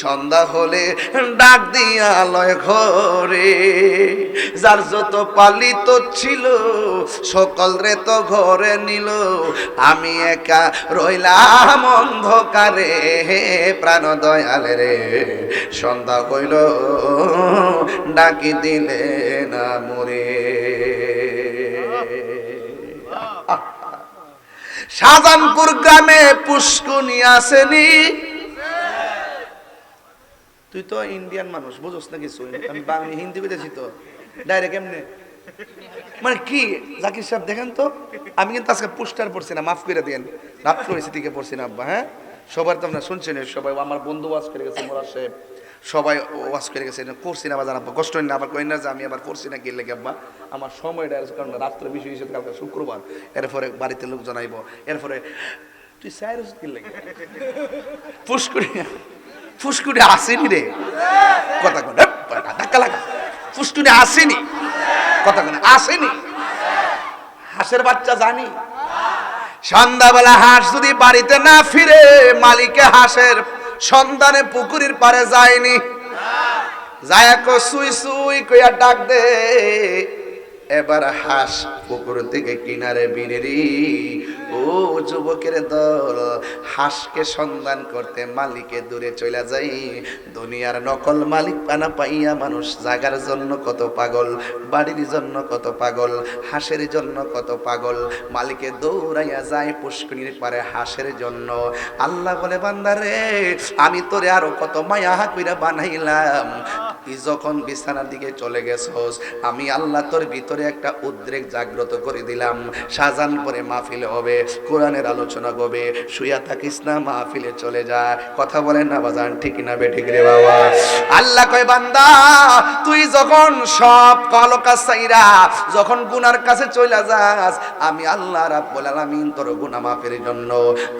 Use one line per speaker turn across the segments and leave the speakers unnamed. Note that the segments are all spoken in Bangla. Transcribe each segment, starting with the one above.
সন্ধ্যা হলে ডাক দিয়া লয় ঘরে। যার যত পালিত ছিল, সকল রে তো ঘরে নিল। আমি একা রইলাম অন্ধকারে প্রাণ দয়াল রে। সন্ধ্যা হইল, ডাকি দিলে না মরে। শাহজানপুর গ্রামে পুষ্কুনি আসেনি। তুই তো ইন্ডিয়ান মানুষ, বুঝোস না কিছু? আমি বাংলা হিন্দি বুঝেছি তো। ডাইরেক্ট এমনি। মানে কি? জাকির সাহেব, দেখেন তো? আমি কিন্তু আজকে পোস্টার পড়ছি না, মাফ করে দিয়েন রাত করেছি দিকে পড়ছি না, আব্বা হ্যাঁ? সবার তো আপনার শুনছেন, সবাই আমার বন্ধু ওয়াজ করে গেছে, মোরার সাহেব। সবাই ওয়াজ করে গেছে করছি না বা জানাব। কষ্ট না, আবার কই না যে আমি আবার করছি না লেগে, আব্বা? আমার সময়টা কারণ রাত্রে বেশি হয়েছে কালকে শুক্রবার। এরপরে বাড়িতে লোক জানাইবো এরপরে, তুই সাইরস কি লেগে? ফুসকুড়ি ফুসকুড়ি আসেনি রে। কথা কোন ধাক্কা লাগা। ফুসকুড়ি আসেনি। কথা কোন, আসেনি। হাঁসের বাচ্চা জানি। সন্ধ্যাবেলা হাঁস যদি বাড়িতে না ফিরে, মালিকে হাঁসের সন্ধানে পুকুরের পারে যায়নি। যায় সুই সুই কইয়া ডাক দে। এবার হাঁস পুকুর থেকে কিনারে বিনেরি ও যুবকের দল, হাঁসকে সন্ধান করতে মালিকে দূরে চলে যাই। দুনিয়ার নকল মালিক পানা পাইয়া মানুষ জাগার জন্য কত পাগল, বাড়ির জন্য কত পাগল, হাঁসের জন্য কত পাগল। মালিকে দৌড়াইয়া যায় পুষ্করির পারে হাঁসের জন্য। আল্লাহ বলে, বান্দারে, আমি তোরে আরও কত মায়া কইরা বানাইলাম। তুই যখন বিছানার দিকে চলে গেছস, আমি আল্লাহ তোর ভিতরে একটা উদ্রেক জাগ্রত করে দিলাম। সাজান পরে মাহফিল হবে, কোরআনের আলোচনা হবে, শুয়া থাকিস না, মাহফিলে চলে যা। কথা বলেন না বাজান, ঠিক না বে ঠিক রে বাবা? আল্লাহ কয়, বান্দা, তুই যখন সব কলকা সাইরা যখন গুনার কাছে চলে যাস, আমি আল্লাহ রাব্বুল আলামিন তোর গুনাহ মাফের জন্য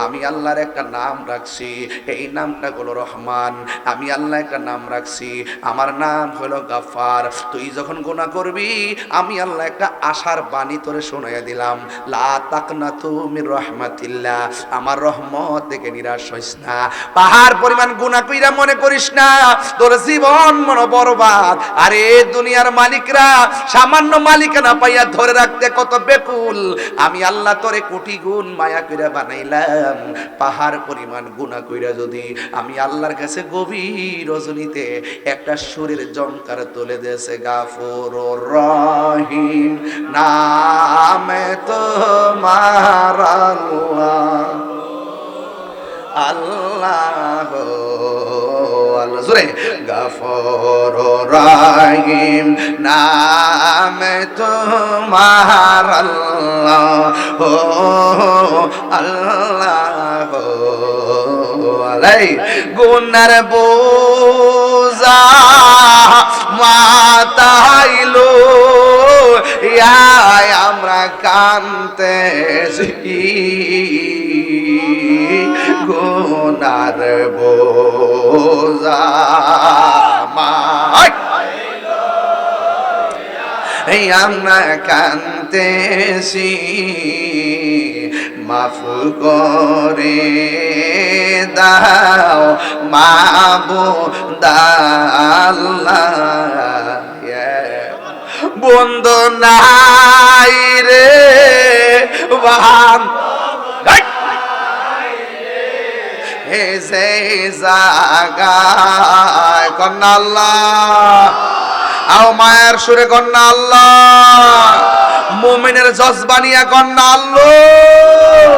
আমি আল্লাহর একটা নাম রাখছি। এই নামটা হলো রহমান। আমি আল্লাহ একটা নাম রাখছি। আমার নাম হলো গাফার তুই যখন গুনাহ করবি, আমি আল্লাহ একটা আশার বাণী তোরে শোনাইয়া দিলাম। লা তুমি রহমাতিল্লাহ। আমার রহমত থেকে নিরাশ হইস না। পাহাড় পরিমাণ গুনাহ কইরা মনে করিস না, তোর জীবন মন বরবাদ। আরে দুনিয়ার মালিকরা, সামান্য মালিকানা পাইয়া ধরে রাখতে কত বেকুল। আমি আল্লাহ তোরে কোটি গুণ মায়া কইরা বানাইলাম। পাহাড় পরিমাণ গুনাহ কইরা যদি আমি আল্লাহর কাছে গভীর রজনীতে একটা সুরের জঙ্কার তুলে দিয়েছে গাফুর রহিম। নামে তোমার আল্লাহ। আল্লাহ গফর রাহিম। নামে তোমার আল্লাহ। ও আল্লাহ আলাই গুনার বোঝা মাতাইলো ইয়াই আমরা কান্তেছি গুনার বোঝা মাই আমরা কান্তেছি মাফ করে দাও, মাবু দাল্লাহ বন্ধু নাই রে বান হে সে জাগায় কন্যা আল্লাহ, আও মায়ের সুরে কন্যা আল্লাহ। মুমিনের জজবানিয়া কন্যা আল্লাহ।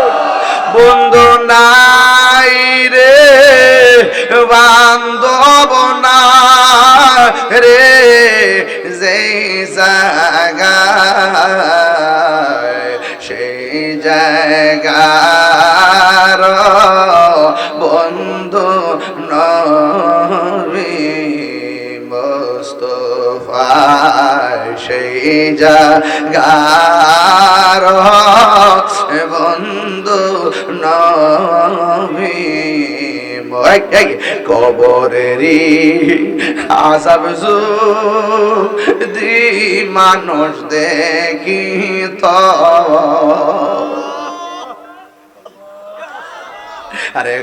বন্ধু নাই রে, বান্ধব না রে যে জায়গায়, সেই জায়গার বন্ধু সেই জাগার বন্ধু নবী। কবরেরি আসাব দি মানুষ দেখি তো আরে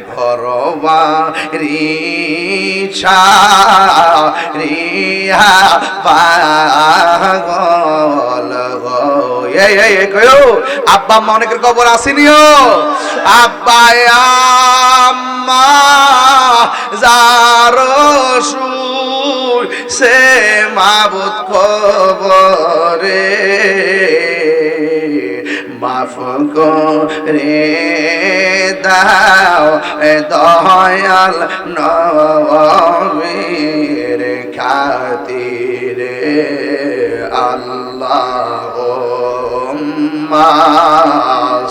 এই কয়ো আব্বা আম্মা অনেকের খবর আসেনিও আব্বা আম্মা যারো সুর সে মাবুত খবরে মাফ করে দাও দয়াল নবীর খাতিরে আল্লাহ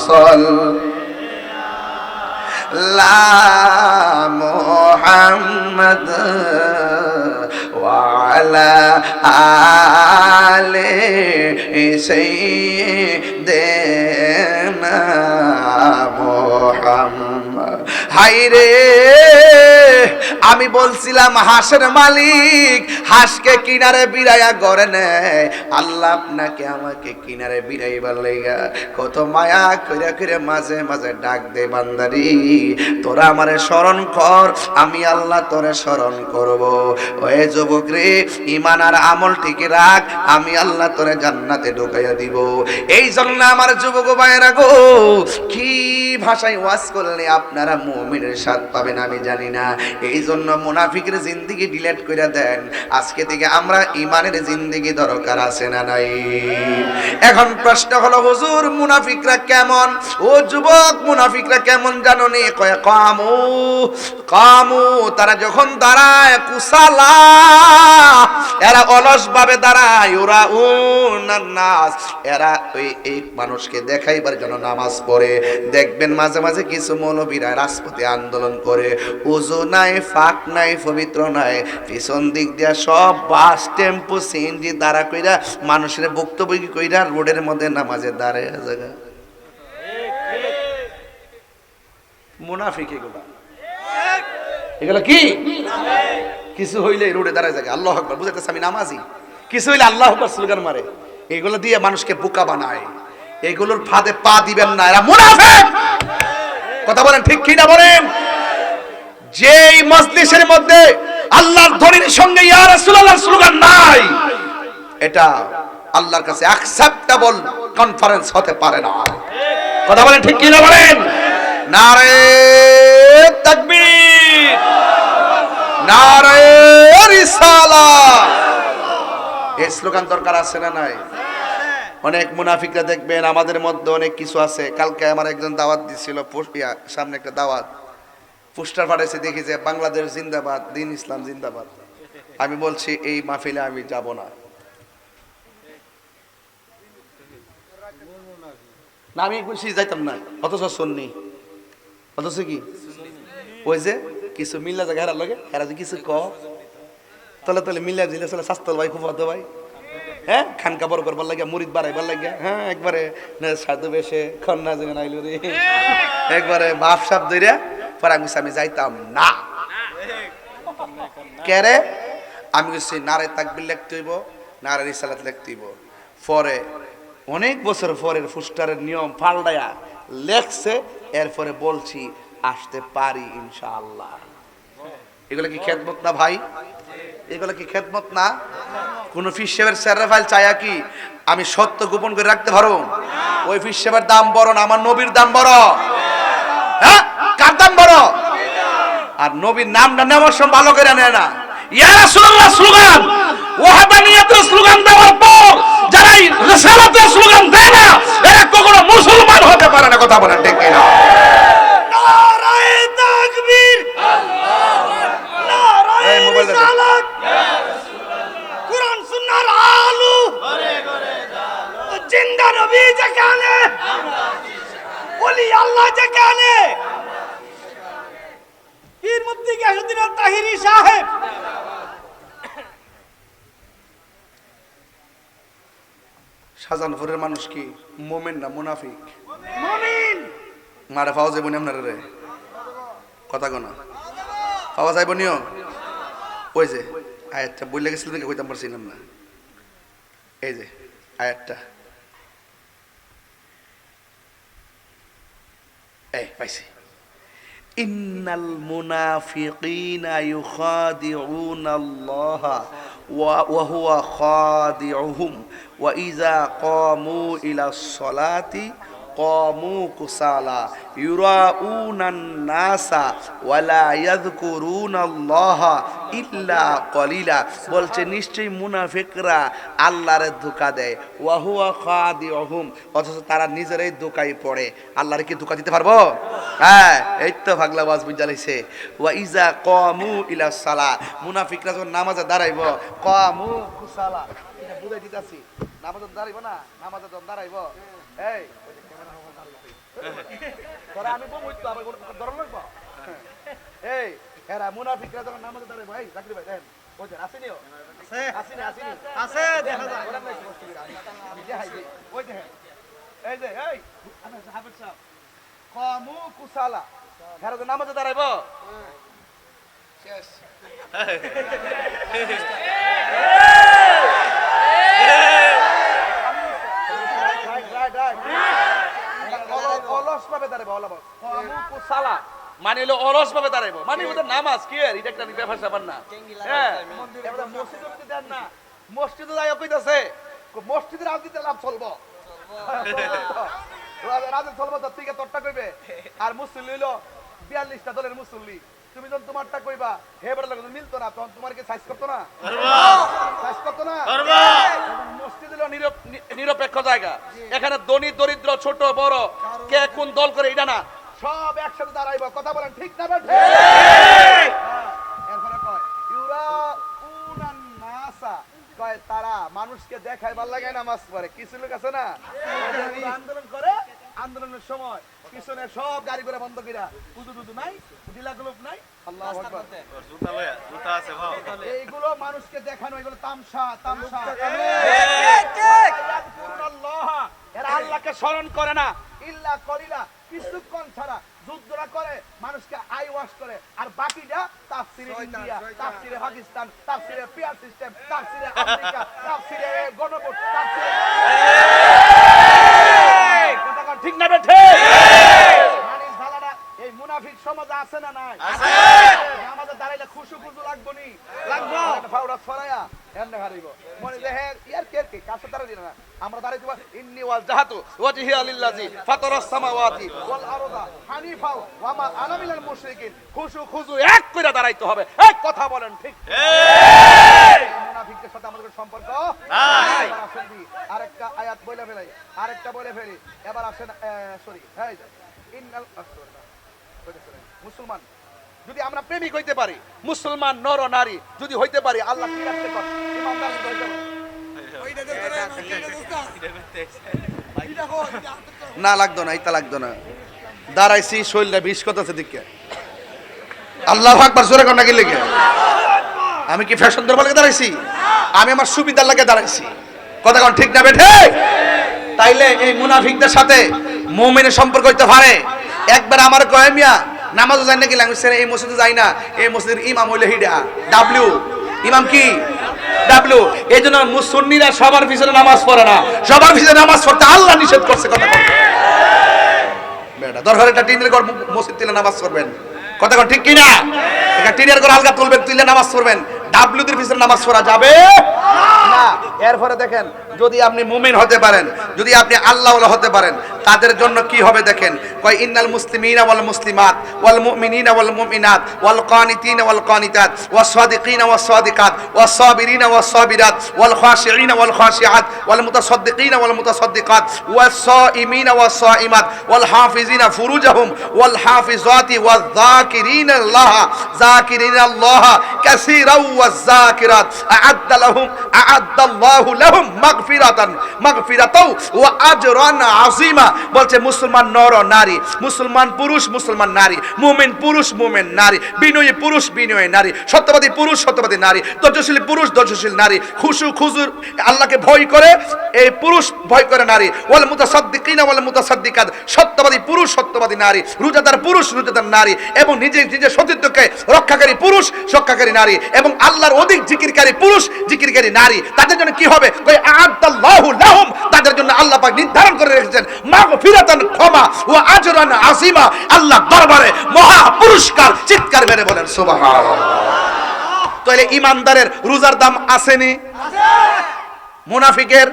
সল লা মোহাম্মদ ওয়ালা আলে দেনা মোহাম্মদ হাইরে আমি বলছিলাম হাঁসের মালিক, হাঁসকে কিনারে বিড়াইয়া গড়ে নেয়। আল্লাহ আপনাকে আমাকে কিনারে বিড়াইবার লেগা কত মায়া কইরা কইরা মাঝে মাঝে ডাক দে বান্দারি। তোরা আমারে স্মরণ কর, আমি আল্লাহ তোরে স্মরণ করব। ওয়ে যুবক রে ইমান আর আমল ঠিক রাখ, আমি আল্লাহ তোরে জান্নাতে ঢুকাইয়া দিব। এই জন্য আমার যুবক ভাইয়েরা গো, কি ভাষায় ওয়াজ করলে আপনারা মুমিনের স্বাদ পাবেন, আমি জানি না। এই জন্য মুনাফিকের জিন্দিগি ডিলেট করে দেন। আজকে থেকে আমরা ইমানের জিন্দিগি দরকার আছে না নাই? এখন প্রশ্ন হলো, হুজুর, মুনাফিকরা কেমন? ও যুবক, মুনাফিকরা কেমন জানো নি? কয়, কামু কামু, তারা যখন দাঁড়ায়, কুসালা, এরা অলস ভাবে দাঁড়ায়, ওরা নাস এরা ওই, এই মানুষকে দেখাইবার জন্য নামাজ পড়ে। দেখবেন মাঝে মাঝে কিছু মৌলবীরা রাজপথে আন্দোলন করে। উজু নাই, ফাঁক নাই, পবিত্র নাই। পিছন দিক দিয়া সব বাস, টেম্পো, সিএনজি দাঁড়া কইরা মানুষের বক্তব্য কইরা রোডের মধ্যে নামাজে দাঁড়ায় জায়গা মুনাফিক এগুলা। কি? কিছু হইলে রোডে দাঁড়ায় জায়গা আল্লাহ আকবার, বুঝাইতেছে আমি নামাজি। কিছু হইলে আল্লাহ স্লোগান মারে। এগুলো দিয়ে মানুষকে বোকা বানায়। এগুলোর ফাঁদে পা দিবেন না। এরা মুনাফিক! কথা বলেন, ঠিক কি না বলেন? যেই মজলিসের মধ্যে আল্লাহর ধনির সঙ্গে, ইয়া রাসূলুল্লাহ, স্লোগান নাই, এটা আল্লাহর কাছে অ্যাকসেপ্টেবল কনফারেন্স হতে পারে না। কথা বলেন, ঠিক কি না বলেন? নারে তাকবীর, নারে রিসালাত। এই স্লোগান দরকার আছে না নাই? অনেক মুনাফিকরা দেখবেন, আমাদের মধ্যে অনেক কিছু আছে। কালকে আমার একজন দাওয়াত দিচ্ছিল সামনে একটা দাওয়াত। পোস্টার পাঠাইছে দেখি যে বাংলাদেশ জিন্দাবাদ, দিন ইসলাম জিন্দাবাদ। আমি বলছি, এই মাহফিলে আমি যাব না। আমি বলছি, যাইতাম না। অথচ শুননি অথচ কি? ওই যে কিছু মিল্লা জায়গা হেরার লগে, হেরা যে কিছু ক তলে তলে মিল্লা দিলে চলে স্বাস্থ্য ভাই খুব ভাই হ্যাঁ খান কাপড় করবার লাগে মুরিদ বাড়াইবার লাগে হ্যাঁ একবারে সাধু বেশে খন্না যেন আইলো রে। একবারে বাপ সাপ ধইরা পরে আমি আমি যাইতাম না। কেরে আমি বলছি নারে তাকবির লিখতে হইব, নারে রিসালাত লিখতে হইব। পরে, অনেক বছর পরের ফুস্টারের নিয়ম পাল্টায়া লেখছে, এরপরে বলছি, আসতে পারি ইনশাআল্লাহ। এগুলো কি খেদমত না ভাই? এগুলো কি খেদমত না? কোন ফিস সেবের স্যারের ফাইল চায়া কি? আমি সত্য গোপন করে রাখতে পারো ওই ফিস সেবের দাম বড় না আমার নবীর দাম বড়। হ্যাঁ? কার দাম বড়? আর নবীর নামটা নেওয়ার সময় ভালো করে নেয় না। ইয়া রাসূলুল্লাহ স্লোগান। ওয়াহাদানিয়াতের স্লোগান দেওয়ার পর যারা রিসালাতের স্লোগান দেয় না এরা কখনো মুসলমান হতে পারে না কথা বলেন ঠিক কিনা?
নারায়ে তাকবীর। নারায়ে
এই মোবাইলটা দে।
রিসালাত। জিন্দা নবী যেখানে ওলি আল্লাহ যেখানে। পীর মুফতি গিয়াসউদ্দিন তাহিরি সাহেব।
শাহজাহানপুরের মানুষ কি মোমেন না মুনাফিক?
মুমিন।
মারে পাওয়া যাবনি আপনার রে? কথা কোনা পাওয়া যাইব নিও। ওই যে আয়াতটা বললে গেছিল দেখে কইতাম পারছিলাম না এই যে আয়াতটা। পাইছি ইন্নাল মুনাফিকিনা ইউখাদিউনা আল্লাহ ওয়া ওয়া হুয়া খাদিউহুম ওয়া ইযা কামু ইলা সলাতি কুসালা ওয়ালা ইল্লা কলিলা বলছে, নিশ্চয়ই মুনাফিকরা আল্লাহর ধোকা দেয়। ওয়া হুয়া খাদিউহুম, অথচ তারা নিজেরাই ধোকায় পড়ে। আল্লাহর কি ধোকা দিতে পারব? হ্যাঁ এই তো ভাগলা বাজ বুঝালিছে ওয়া ইজা কামু ইলা সালা, মুনাফিকরা যখন নামাজে দাঁড়াইব, কামু কুসালা বুঝাই দিতাছি। নামাজে দাঁড়াইব না, নামাজে দাঁড়াইব, এই তোরা আমি বমুই তো আবার ধরন লাগবো? এই এরা মুনাফিকরা যখন নামাজে দাঁড়াইব এই চাকরি ভাই দেন। ওই যে আসেনি আসেনি
আছে। দেখা যায়
ওরা নাই কষ্ট করে আমি আমি দেখাই দিই। ওই দেখেন এই যে এই। হাফিজ সাহেব কামু কুসালা। হেরা তো নামাজে দাঁড়াইব? শেষ। Right, ভাবে দাঁড়াবো কামু মানে হলো অলস ভাবে দাঁড়াইব। মানে ওদের নামাজ কি আর এটা একটা ব্যাপার স্যাপার না। হ্যাঁ মসজিদে যদি দেন না মসজিদে যাই কইতাছে মসজিদের লাভ চলবো। রাজনীতি চলবো তো তুই তোরটা কইবে। আর মুসল্লি হইল বিয়াল্লিশটা দলের মুসল্লি। তুমি যখন তোমারটা কইবা হে বড় লাগে মিলতো না তখন তোমার কি সাইজ করতো না? সাইজ করতো না? মসজিদ হলো নিরপেক্ষ জায়গা। এখানে ধনী দরিদ্র ছোট বড় কে কোন দল করে এটা না। সব একসাথে দাঁড়াইব কথা বলেন ঠিক না বেঠে এরপরে কয় ইউরা উনান নাসা। কয় তারা মানুষকে দেখায় ভালো লাগে নামাজ পড়ে কিছু লোক আছে না? আন্দোলন করে আন্দোলনের সময় পিছনে সব গাড়ি করে বন্ধ কইরা পুজো টুজু নাই ডিলা গ্লোব নাই আল্লাহ আকবার।
জুতা লয়া জুতা আছে ভাও।
এইগুলো মানুষকে দেখানো এগুলো তামসা তামসা। এরা আল্লাহকে স্মরণ করে না। ইল্লা কলিলা কিছুক্ষণ ছাড়া যুদ্ধরা করে মানুষকে আই ওয়াশ করে। আর বাকিটা তাফসিরে ইন্ডিয়া তাফসিরে পাকিস্তান তাফসিরে পিয়ার সিস্টেম তাফসিরে আমেরিকা তাফসিরে গণভোট তাফসিরে ঠিক না বেঠে এই মুনাফিক সমাজে আছে না নাই? আমাদের দাঁড়াইলে খুশু খুশু লাগবো? নি লাগবো ফাউরা ছড়ায়া এমনে হারিব। মনে যে হ্যাঁ ইয়ার কে কে? কাছে দাঁড়াই না? আমরা দাঁড়াই দিব ইন্নি ওয়াল জাহাতু ওয়াজহি লিল্লাজি ফাতারাস সামাওয়াতি ওয়াল আরদা হানিফা ওয়া মা আনা মিনাল মুশরিকিন। খুশু খুশু এক করে দাঁড়াইতে হবে। এক কথা বলেন ঠিক। মুনাফিকদের সাথে আমাদের সম্পর্ক নাই। আরেকটা আয়াত বলে ফেলাই আরেকটা বলে ফেলি। এবার আসেন সরি হ্যাঁ ইন্নাল মুসলমান। যদি আমরা প্রেমিক হইতে পারি মুসলমান নর নারী যদি হইতে পারি আল্লাহ কি রাখতে পারে? ইমানদার হইতে না। লাগতো না এটা লাগতো না। দাঁড়াইছি শৈলটা বিষ কত আছে দিকে। আল্লাহ আকবার জোরে কন্যা কি লেগে আমি কি ফ্যাশন দরবার লাগে দাঁড়াইছি? আমি আমার সুবিধার লাগে দাঁড়াইছি। কথা কোন ঠিক না বেঠে? তাইলে এই মুনাফিকদের সাথে মুমিনের সম্পর্ক হইতে পারে। একবার আমার কয়, মিয়া, নামাজও যাই না গেলাম স্যার এই মসজিদে যাই না, এই মসজিদের ইমাম হইলে হিডা। ডাব্লিউ ইমাম কি? ডাব্লিউ এই জন্য মুসন্নিরা সবার পিছনে নামাজ পড়ে না। সবার পিছনে নামাজ পড়তে আল্লাহ নিষেধ করছে, কথা বেটা দরকার একটা টিনের ঘর, মসজিদ তুলে নামাজ পড়বেন। কথা ঠিক কিনা? একটা টিনের ঘর আলগা তুলবেন তুলে নামাজ পড়বেন। ডাব্লিউদের পিছনে নামাজ পড়া যাবে। এরপরে দেখেন, যদি আপনি মুমিন হতে পারেন, যদি আপনি আল্লাহ হতে পারেন, তাদের জন্য কি হবে দেখেন? কয়, ইন্নাল মুসলিমিনা ওয়াল মুসলিমাত, ওয়াল মুমিনিনা ওয়াল মুমিনাত, ওয়াল কানিতিনা ওয়াল কানিতাত, ওয়াস সাদিকিনা ওয়াস সাদিকাত, ওয়াস সাবিরিনা ওয়াস সাবিরাত, ওয়াল খাশিঈনা ওয়াল খাশিআত, ওয়াল মুতাসাদ্দিকিনা ওয়াল মুতাসাদ্দিকাত, ওয়াস সাইমিনা ওয়াস সাইমাত, ওয়াল হাফিজিনা ফুরুজাহুম, ওয়াল হাফিজাতি ওয়াল যাকিরিনা আল্লাহ যাকিরিনা আল্লাহ ওয়াজ যাকিরাত, আ'আদ্দা লাহুম আ'আদ্দা আল্লাহু লাহুম মাগফিরাতান মাগফিরাতাও ওয়া আজরান আযীমা। বলছে, মুসলমান নর নারী, মুসলমান পুরুষ, মুসলমান নারী, মুমিন পুরুষ, মুমিন নারী, বিনয়ী পুরুষ, বিনয়ী নারী, সত্যবাদী পুরুষ, সত্যবাদী নারী, ধৈর্যশীল পুরুষ, ধৈর্যশীল নারী, খুশু, খুজুর, আল্লাহকে ভয় করে এই পুরুষ ভয় করে নারী, ওয়াল মুতাসাদ্দিকিনা, ওয়াল মুতাসাদ্দিকাত, সত্যবাদী পুরুষ, সত্যবাদী নারী, রোজাদার পুরুষ, রোজাদার নারী, এবং নিজে নিজের সতীত্বকে রক্ষাকারী পুরুষ, রক্ষাকারী নারী, এবং আল্লাহর অধিক জিকিরকারী পুরুষ, জিকিরকারী নারী, তাদের জন্য কি হবে? কই আ'আদ্দাল্লাহু লাহুম তাদের জন্য আল্লাহ পাক নির্ধারণ করে রেখেছেন। মাগফিরাতান ক্ষমা ও আজরান আসিমা আল্লাহ দরবারে মহা পুরস্কার, চিৎকার মেরে বলেন, সুবহানাল্লাহ। তাহলে ইমানদারের রোজার দাম আসেনি? মুনাফিকের?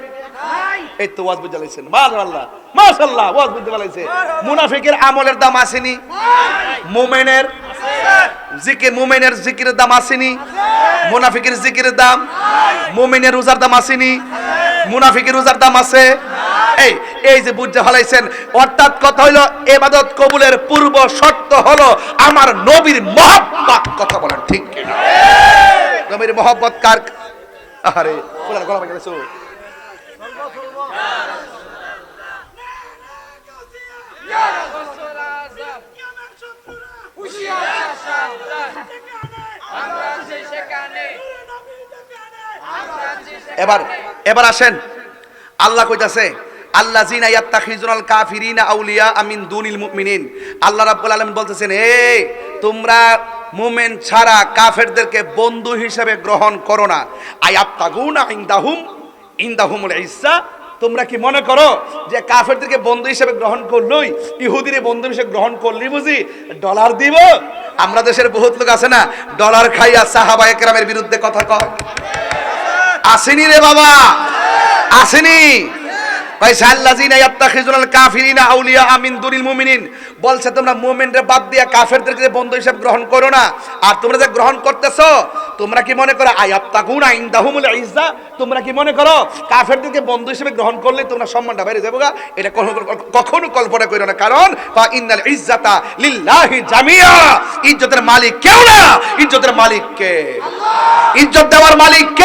এই তো ওয়াজ বুঝে লাইছেন মাশাআল্লাহ মাশাআল্লাহ, ওয়াজ বুঝতে পারলাইছে মুনাফিকের আমলের দাম আসেনি? মুমিনের? জিকির, মুমিনের জিকিরের দাম আসেনি? মুনাফিকের জিকিরের দাম? মুমিনের রোজার দাম আসেনি? মুনাফিকের রোজার দাম আছে? এই এই যে বুঝতে ফলাইছেন, অর্থাৎ কথা হইল, এবাদত কবুলের পূর্ব শর্ত হলো আমার নবীর মহব্বত, কথা বলেন ঠিক নবীর মহব্বত কার? আরে গলা গেছো এবার এবার আসেন। আল্লাহ কইতাছে আল্লাহ জিনা কাফিরিনা আউলিয়া আমিন দুনিল মুমিনিন। আল্লাহ রাব্বুল বলতেছেন এই তোমরা ছাড়া কাফেরদেরকে বন্ধু হিসেবে গ্রহণ করো না। ইজ্জা। তোমরা কি মনে করো যে কাফেরদেরকে বন্ধু হিসেবে গ্রহণ করলই? ইহুদিরে বন্ধু হিসেবে গ্রহণ করলি বুঝি? ডলার দিব? আমরা দেশের বহুত লোক আছে না, ডলার খাইয়া সাহাবা একরামের বিরুদ্ধে কথা কয়। আসেনি রে বাবা। আসেনি। বলছে, তোমরা মুমিনরে বাদ দিয়া কাফেরদেরকে বন্ধু হিসেবে গ্রহণ করো না। আর তোমরা যে গ্রহণ করতেছো, তোমরা কি মনে করো, আয়াত্তাকুনা ইনদাহুমুল ইজ্জা? তোমরা কি মনে করো, কাফেরদেরকে বন্ধু হিসেবে গ্রহণ করলে তোমরা সম্মানটা বাইরে যাব এটা কখনো কল্পনা করো না। কারণ, ফা ইন্নাল ইজ্জাতা লিল্লাহি জামিয়া ইজ্জতের মালিক কেউ না। ইজ্জতের মালিক কে? ইজ্জত দেওয়ার মালিক ক?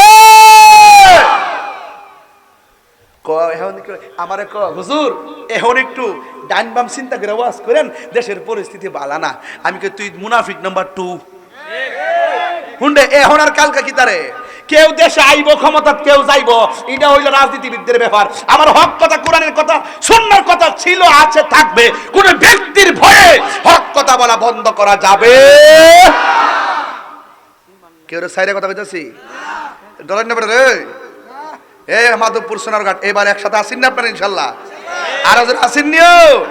এখন আমারে ক হুজুর, এখন একটু ডান বাম চিন্তা করে ওয়াজ করেন, দেশের পরিস্থিতি বালা না। আমি কে তুই মুনাফিক নাম্বার টু। হুন্ডে, এখন আর কালকা কি তারে? কেউ দেশে আইব ক্ষমতা কেউ যাইব, এটা হইল রাজনীতিবিদদের ব্যাপার। আমার হক কথা, কোরআনের কথা, সুন্নার কথা ছিল, আছে, থাকবে। কোন ব্যক্তির ভয়ে হক কথা বলা বন্ধ করা যাবে? কেউ সাইরে কথা কইতাছি? ডলার নেবে রে এ মাধবপুর এবার একসাথে আসেন না আপনারা ইনশাল্লাহ? আর ওদের আসেন নিও?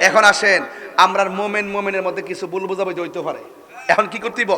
এখন আসেন আমরা মোমেন মোমেনের মধ্যে কিছু ভুল বোঝাবুঝি হইতে পারে। এখন কি করতেইব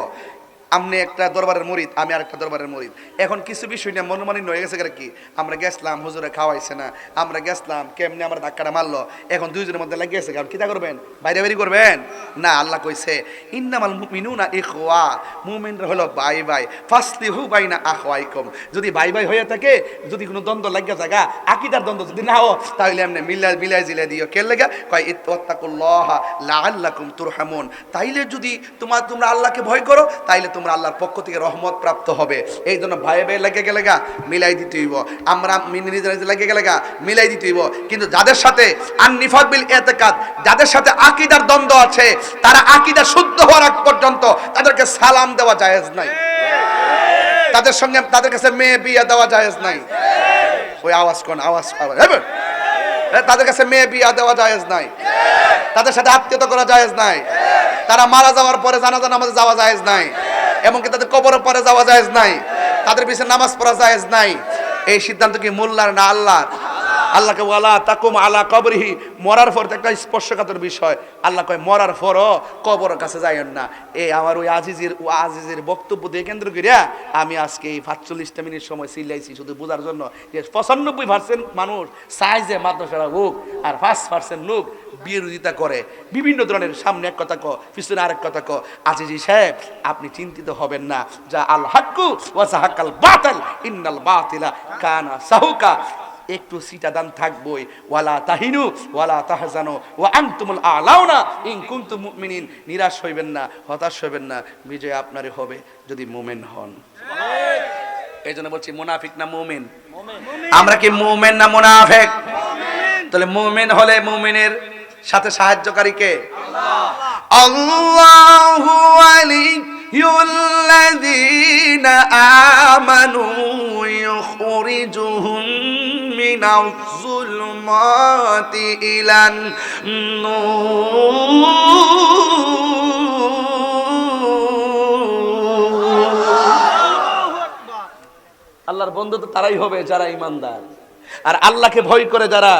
আপনি একটা দরবারের মরিদ, আমি আর একটা দরবারের মরিদ। এখন কিছু বিষয় নিয়ে মনোমালিন্য হয়ে গেছে কি? আমরা গেছলাম হুজুরে খাওয়াইছে না। আমরা গেছলাম কেমনে আমরা ধাক্কাটা মারলো? এখন দুইজনের মধ্যে লাগিয়েছে কারণ কিতা করবেন? বাইরে বাইরে করবেন? না, আল্লাহ কইছে, ইন্নামাল মুমিনুনা ইখওয়া। মুমিনরা হলো বাই বাই ফাসলিহু বাইনা আখওয়াইকুম। যদি বাই বাই হয়ে থাকে, যদি কোনো দ্বন্দ্ব লাগিয়া থাকা আকিদার দ্বন্দ্ব যদি না হো তাহলে এমনি মিলাই মিলাই জিলে দিও। কে লেগা? কয়, ইত্তাকুল্লাহ লাআল্লাকুম তুরহামুন। তাইলে যদি তোমার তোমরা আল্লাহকে ভয় করো, তাইলে তোমরা আল্লাহর পক্ষ থেকে রহমত প্রাপ্ত হবে। এই জন্য ভাই ভাই লেগে গেলে গা, মিলাই দিতে হইব। আমরা মিনি নিজে নিজে লেগে গেলে গা, মিলাই দিতে হইব। কিন্তু যাদের সাথে আননিফাক বিল এতেকাদ, যাদের সাথে আকিদার দ্বন্দ্ব আছে, তারা আকিদা শুদ্ধ হওয়ার আগ পর্যন্ত তাদেরকে সালাম দেওয়া জায়েজ নাই। তাদের সঙ্গে তাদের কাছে মেয়ে বিয়ে দেওয়া জায়েজ নাই। ওই আওয়াজ কোন? আওয়াজ আওয়াজ হবে তাদের কাছে মেয়ে বিয়া দেওয়া জায়েজ নাই। তাদের সাথে আত্মীয়তা করা জায়েজ নাই। তারা মারা যাওয়ার পরে জানাজা নামাজে যাওয়া জায়েজ নাই। এমনকি তাদের কবরের পরে যাওয়া জায়েজ নাই। তাদের পিছনে নামাজ পড়া জায়েজ নাই। এই সিদ্ধান্ত কি মোল্লার না আল্লাহর? আল্লাহকে ওয়ালা তাকুম আলা কবরিহি। মরার পর একটা স্পর্শকাতর বিষয়। আল্লাহ কয়, মরার পরও কবর কাছে যাইয়েন না। এই আমার ওই আজিজের, ও আজিজের বক্তব্য দিয়ে কেন্দ্র করিয়া আমি আজকে এই পাঁচচল্লিশটা মিনিট সময় চিল্লাইছি শুধু বোঝার জন্য যে পঁচানব্বই পার্সেন্ট মানুষ চায় যে মাদ্রাসারা হোক আর পাঁচ পার্সেন্ট লোক বিরোধিতা করে বিভিন্ন ধরনের সামনে এক কথা ক পিছনে আরেক কথা ক। আজিজি সাহেব আপনি চিন্তিত হবেন না। যা আল হাক্কু ওয়াজাহাকাল বাতাল ইন্নাল বাতিলা কানা সাহুকা। একটু সিটা দান থাকবই। ওয়ালা তাহিনু ওয়ালা তাহজানো ও আনতুমুল আলাউনা। ইন কুনতুম মুমিনিন নিরাশ হইবেন না হতাশ হইবেন না। বিজয় আপনারই হবে যদি মুমিন হন। এই জন্য বলছি মুনাফিক না মুমিন। আমরা কি মুমিন না মুনাফিক? তাহলে মুমিন হলে মুমিনের সাথে সাহায্যকারী কে? আল্লাহু আল্লাহর বন্ধু তো তারাই হবে যারা ইমানদার আর আল্লাহকে ভয় করে যারা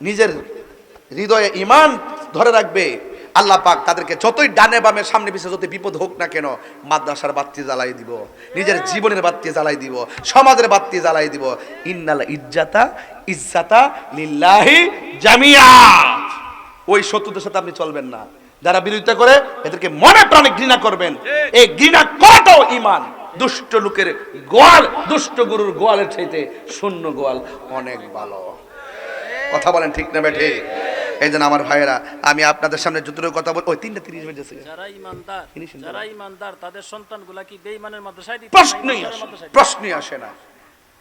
নিজের হৃদয়ে ইমান ধরে রাখবে। আল্লাহ পাক তাদেরকে যতই ডানে বামে, সামনে পিছিয়ে যত বিপদ হোক না কেন, মাদ্রাসার বাত্তি জ্বালাই দিব, নিজের জীবনের বাত্তি জ্বালাই দিব, সমাজের বাত্তি জ্বালাই দিব। ইন্নাল ইজ্জাতা ইজ্জাতা লিল্লাহি জামিয়া। ওই শত্রুদের সাথে আপনি চলবেন না। যারা বিরোধিতা করে, এদেরকে মনে প্রাণে ঘৃণা করবেন। এই ঘৃণা করাটাও ইমান দুষ্ট লোকের গোয়াল, দুষ্ট গরুর গোয়ালের চাইতে শূন্য গোয়াল অনেক ভালো। কথা বলেন ঠিক না, বেঠে? এই জন্য আমার ভাইয়েরা আমি আপনাদের সামনে যতটুকু কথা বল ওই তিনটা তিরিশ বেজেছে
যারা ইমানদার যারা ইমানদার তাদের সন্তানগুলা কি বেঈমানের মাদ্রাসায় দিতে
প্রশ্নই প্রশ্নই আসে না।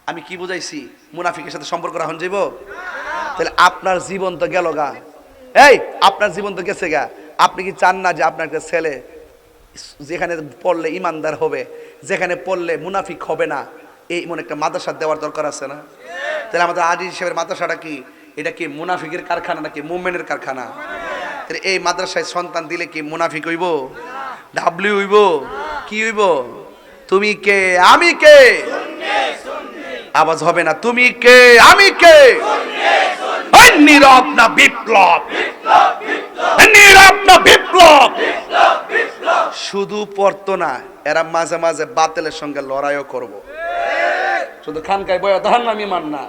আমি কি বুঝাইছি? মুনাফিকের সাথে সম্পর্ক রাখুন যাইব তাহলে আপনার জীবন তো গেল গা। এই আপনার জীবন তো গেছে গা। আপনি কি চান না যে আপনার একটা ছেলে যেখানে পড়লে ইমানদার হবে যেখানে পড়লে মুনাফিক হবে না? এই মনে একটা মাদ্রাসা দেওয়ার দরকার আছে না? তাহলে আমাদের আজি হিসেবের মাদ্রাসাটা কি? এটা কি মুনাফিকের কারখানা নাকি মুভমেন্টের কারখানা? এই মাদ্রাসায় সন্তান দিলে কি মুনাফিক হইব? ডাবলিউ হইব? কি হইব? তুমি কে? আমি কে? আওয়াজ হবে না, তুমি কে? আমি কে? নীরব না বিপ্লব? নীরব না বিপ্লব? শুধু পড়তো না, এরা মাঝে মাঝে বাতিলের সঙ্গে লড়াইও করব। শুধু খানকায় বয়, তাহার নাম ইমান না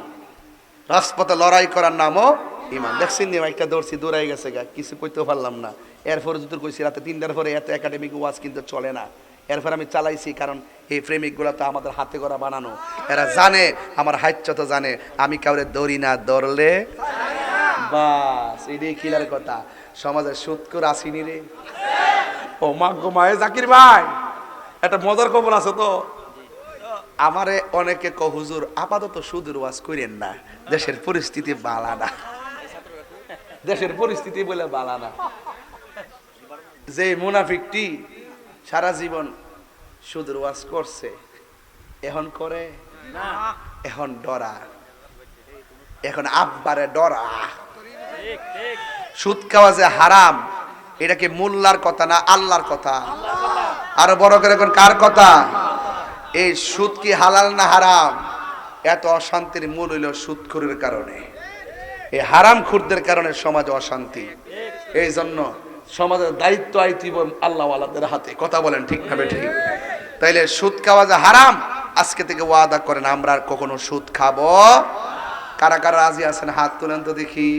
রাজপথে লড়াই করার নামও ইমান। দেখছেন একটা দৌড়ছি, দৌড়াই গেছে গা, কিছু কইতেও পারলাম না। এরপরে যদি কইছি, রাতে তিনটার পরে এত একাডেমিক ওয়াজ কিন্তু চলে না। এরপর আমি চালাইছি, কারণ এই প্রেমিকগুলো তো আমাদের হাতে করা বানানো। এরা জানে, আমার হাইচ্য তো জানে। আমি কাউরে দৌড়ি না, দৌড়লে বাস, এটাই খিলার কথা। সমাজের সুৎকর আসিনি রে। ও মা গো, মায়ে জাকির ভাই, একটা মজার খবর আছে তো? আমারে অনেকে ক হুজুর আপাতত সুদূর ওয়াজ করেন না। দেশের পরিস্থিতি বালা না। দেশের পরিস্থিতি বলে বালা না। যে মুনাফিকটি সারা জীবন সুদূর ওয়াজ করছে এখন করে? এখন ডরা। এখন আব্বারে ডরা।
ঠিক ঠিক।
সুদ খাওয়া যে হারাম এটা কি মোল্লার কথা না আল্লাহর কথা? আরও বড় করে এখন কার কথা? এই সুদ কি হালাল না হারাম? এত অশান্তির মূল হইল সুদখোরের কারণে। এই হারাম খুরদের কারণে সমাজে অশান্তি। এই জন্য সমাজের দায়িত্ব আইতিব আল্লাহওয়ালাদের হাতে। কথা বলেন ঠিক না ঠিক তাইলে সুদ খাওয়া যে হারাম, আজকে থেকে ওয়াদা করেন, আমরা আর কখনো সুদ খাব? কারা কারা রাজি আছেন, হাত তুলেন তো দেখি।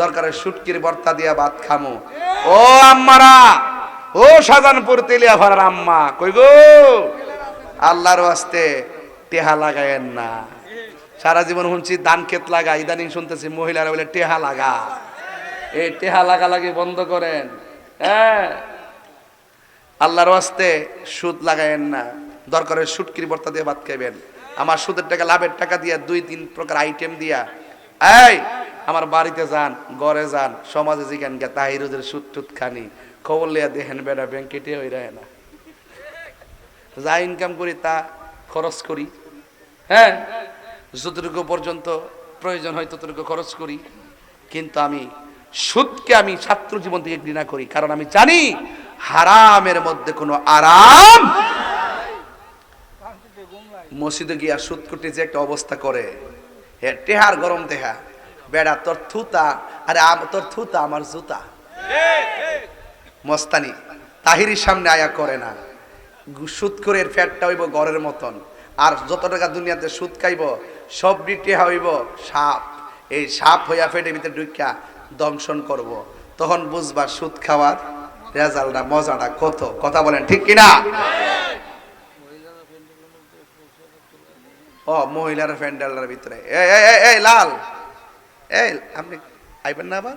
দরকারে সুটকির বর্তা দিয়া ভাত খামো। ও আম্মারা, ও শাহজাহানপুর তেলিয়া ভাড়ার আম্মা, কই গো? আল্লাহর ওয়াস্তে টেহা লাগায়েন না। সারা জীবন শুনছি ধান ক্ষেত লাগা, ইদানিং শুনতেছি মহিলারা বলে টেহা লাগা। এই টেহা লাগা লাগে বন্ধ করেন। হ্যাঁ। আল্লাহর ওয়াস্তে সুদ লাগায়েন না। দরকারে সুটকির বর্তা দিয়ে ভাত খাইবেন। আমার সুদের টাকা, লাভের টাকা দিয়া দুই, তিন প্রকার আইটেম দিয়া। এই, আমার বাড়িতে যান, ঘরে যান, সমাজে জিগান গে তাহিরুদের সুদ টুত খানি। খবর লিয়া দেখেন বেড়া ব্যাংকেটে হই রায় না। যা ইনকাম করি তা খরচ করি। হ্যাঁ? যতটুকু পর্যন্ত প্রয়োজন হয় ততটুকু খরচ করি। কিন্তু আমি সুদকে আমি ছাত্র জীবন থেকে ঘৃণা করি। কারণ আমি জানি হারামের মধ্যে কোনো আরাম মসজিদে গিয়া সুদ করতে যে একটা অবস্থা করে। হে টেহার গরম দেহা বেড়া তোর থুতা। আরে আম- তোর থুতা আমার জুতা। মস্তানি তাহিরির সামনে আয়া করে না। সুদ করে ফ্যাটটা হইব গড়ের মতন। আর যত টাকা দুনিয়াতে সুদ খাইব, সব টেহা হইব সাপ। এই সাপ হইয়া ফেটে ভিতরে ঢুকিয়া দংশন করব। তখন বুঝবা সুদ খাওয়ার রেজাল্টটা, মজাটা কত? কথা বলেন, ঠিক কিনা? ও, মহিলার প্যান্ডেলের ভিতরে। এই, লাল। এই, আপনি আইবেন না আবার?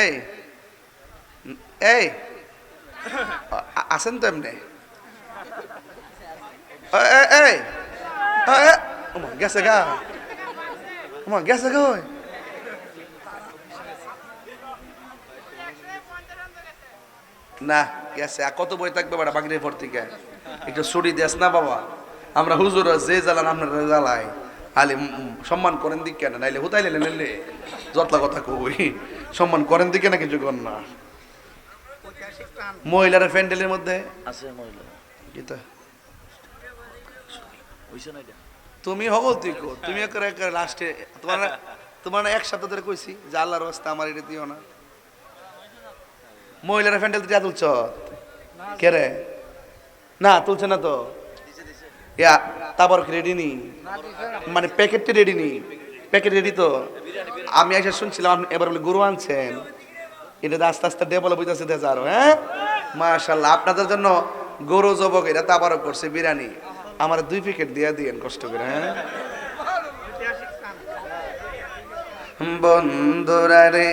এই এই আছেন তো এমনি? এই, গেছে গা। ওমা, গেছে গা না গেছে। আর কত বই থাকবে বেটা বাগির ভর থেকে? একটু ছুটি দেস না বাবা। আমরা হুজুর যে জ্বালান আপনারা জ্বালাই। আলে সম্মান করেন দিক কেন নাইলে হুতাইলে নাইলে যতলা কথা কই। সম্মান করেন দিকে না কিছু কর না। মহিলার প্যান্ডেলের মধ্যে?
আছে মহিলা এটা?
তুমি হবল তুই কো তুমি একবার লাস্টে তোমার তোমার এক সপ্তাহ ধরে কইছি যে আল্লাহর রাস্তা আমার এটা দিও না। মহিলারা ফ্যান্ডেল দিয়া তুলছ? কে রে? না তুলছে না তো। ইয়া তারপর রেডি নি? মানে প্যাকেটটা রেডি নি? প্যাকেট রেডি তো? আমি এসে শুনছিলাম আপনি এবার বলে গরু আনছেন। এটা আস্তে আস্তে ডেভেলপ হইতেছে দেশ আরও হ্যাঁ? মাশাল্লাহ আপনাদের জন্য গরু, যুবক, এটা তাবারও করছে, বিরিয়ানি। আমার দুই প্যাকেট দিয়ে দিয়েন, কষ্ট করে হ্যাঁ? বন্ধুরা রে।